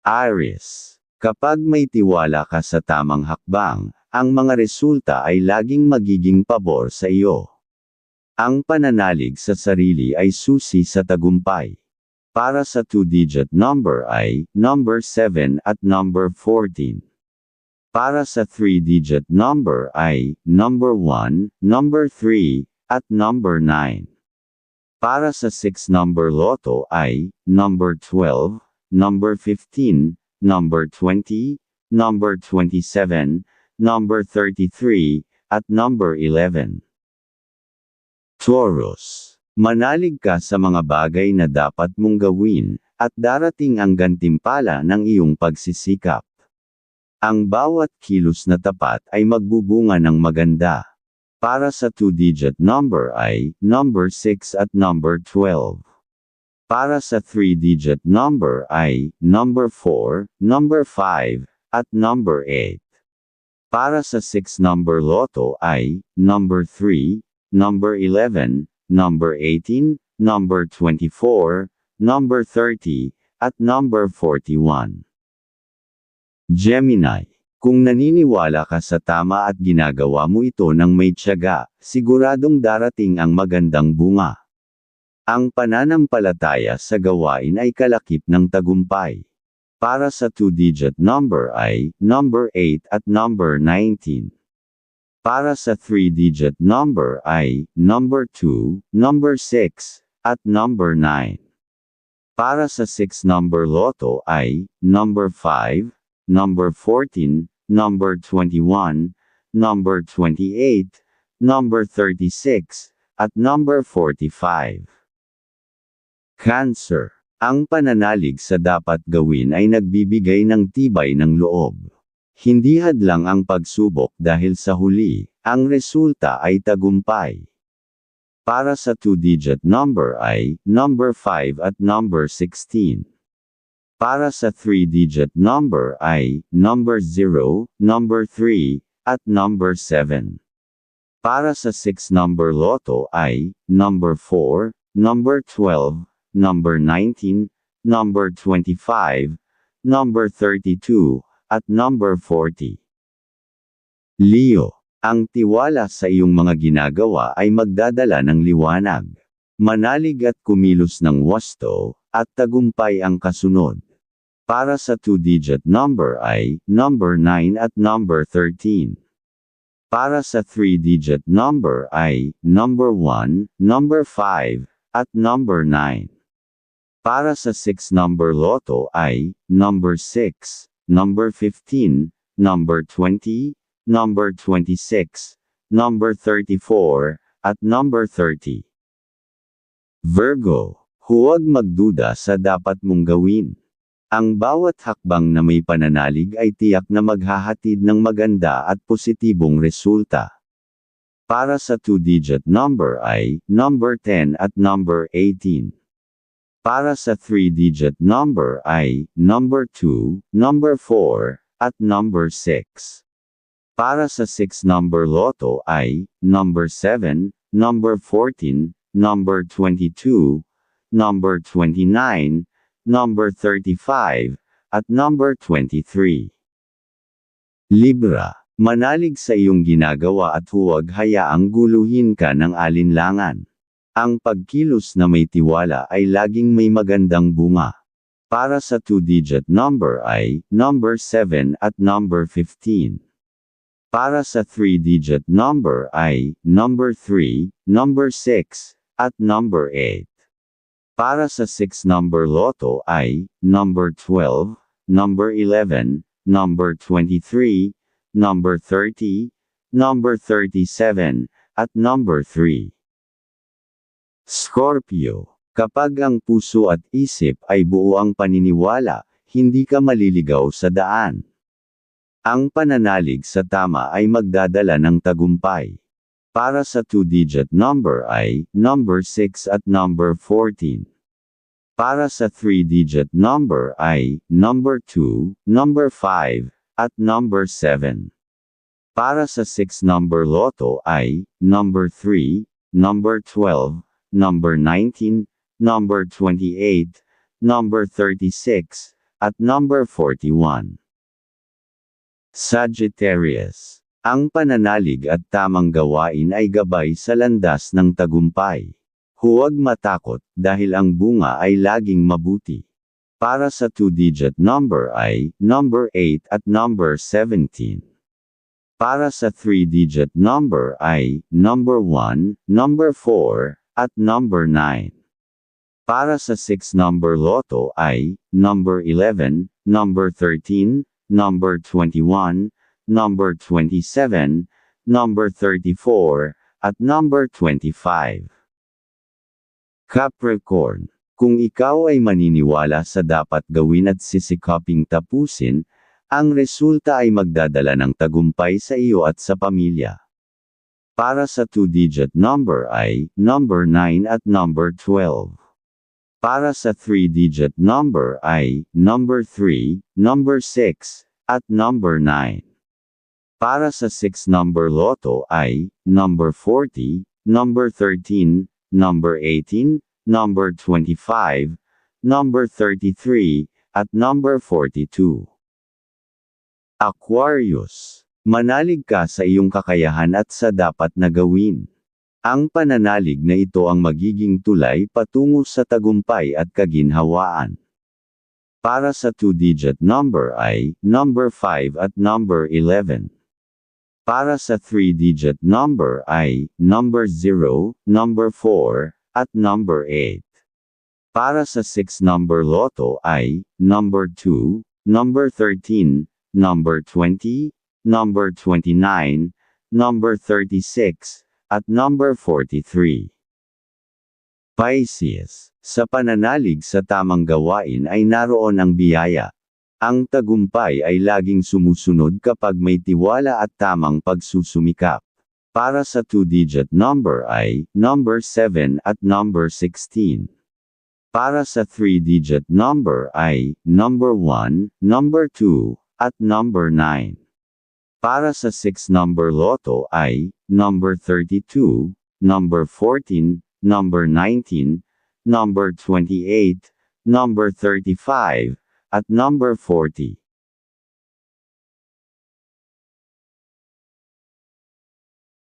Aries. Kapag may tiwala ka sa tamang hakbang, ang mga resulta ay laging magiging pabor sa iyo. Ang pananalig sa sarili ay susi sa tagumpay. Para sa two-digit number ay number 7 at number 14. Para sa three-digit number ay number 1, number 3, at number 9. Para sa six number loto ay number 12, number 15, number 20, number 27, number 33, at number 11. Taurus. Manalig ka sa mga bagay na dapat mong gawin, at darating ang gantimpala ng iyong pagsisikap. Ang bawat kilos na tapat ay magbubunga ng maganda. Para sa two-digit number ay number 6 at number 12. Para sa three-digit number ay number 4, number 5, at number 8. Para sa six number loto ay number 3, number 11, number 18, number 24, number 30, at number 41. Gemini. Kung naniniwala ka sa tama at ginagawa mo ito ng may tiyaga, siguradong darating ang magandang bunga. Ang pananampalataya sa gawain ay kalakip ng tagumpay. Para sa two-digit number ay number 8 at number 19. Para sa three-digit number ay number 2, number 6, at number 9. Para sa six number loto ay number 5, number 14, number 21, number 28, number 36, at number 45. Cancer. Ang pananalig sa dapat gawin ay nagbibigay ng tibay ng loob. Hindi hadlang ang pagsubok dahil sa huli, ang resulta ay tagumpay. Para sa two-digit number ay number 5 at number 16. Para sa three-digit number ay number 0, number 3, at number 7. Para sa six number loto ay number 4, number 12, number 19, number 25, number 32, at number 40. Leo, ang tiwala sa iyong mga ginagawa ay magdadala ng liwanag. Manalig at kumilos ng wasto, at tagumpay ang kasunod. Para sa two-digit number ay number 9 at number 13. Para sa three-digit number ay number 1, number 5, at number 9. Para sa six number loto ay number 6, number 15, number 20, number 26, number 34, at number 30. Virgo, huwag magduda sa dapat mong gawin. Ang bawat hakbang na may pananalig ay tiyak na maghahatid ng maganda at positibong resulta. Para sa two-digit number ay number 10 at number 18. Para sa three-digit number ay number 2, number 4, at number 6. Para sa six number loto ay number 7, number 14, number 22, number 29, number 35, at number 23. Libra, manalig sa iyong ginagawa at huwag hayaang guluhin ka ng alinlangan. Ang pagkilos na may tiwala ay laging may magandang bunga. Para sa two-digit number ay number 7 at number 15. Para sa three-digit number ay number 3, number 6, at number 8. Para sa six number loto ay number 12, number 11, number 23, number 30, number 37, at number 3. Scorpio. Kapag ang puso at isip ay buo ang paniniwala, hindi ka maliligaw sa daan. Ang pananalig sa tama ay magdadala ng tagumpay. Para sa two-digit number ay number 6 at number 14. Para sa three-digit number ay number 2, number 5, at number 7. Para sa six number loto ay number 3, number 12, number 19, number 28, number 36, at number 41. Sagittarius. Ang pananalig at tamang gawain ay gabay sa landas ng tagumpay. Huwag matakot dahil ang bunga ay laging mabuti. Para sa two-digit number ay number 8 at number 17. Para sa three-digit number ay number 1, number 4, at number 9. Para sa 6 number loto ay number 11, number 13, number 21, number 27, number 34, at number 25. Capricorn, kung ikaw ay maniniwala sa dapat gawin at sisikaping tapusin, ang resulta ay magdadala ng tagumpay sa iyo at sa pamilya. Para sa two-digit number ay number 9 at number 12. Para sa three-digit number ay number 3, number 6, at number 9. Para sa 6 number loto ay number 40, number 13, number 18, number 25, number 33, at number 42. Aquarius. Manalig ka sa iyong kakayahan at sa dapat na gawin. Ang pananalig na ito ang magiging tulay patungo sa tagumpay at kaginhawaan. Para sa two-digit number ay number 5 at number 11. Para sa three-digit number ay number 0, number 4, at number 8. Para sa 6 number loto ay number 2, number 13, number 20, number 29, number 36, at number 43. Pisces, sa pananalig sa tamang gawain ay naroon ang biyaya. Ang tagumpay ay laging sumusunod kapag may tiwala at tamang pagsusumikap. Para sa two-digit number ay number 7 at number 16. Para sa three-digit number ay number 1, number 2, at number 9. Para sa 6 number loto ay number 32, number 14, number 19, number 28, number 35, at number 40.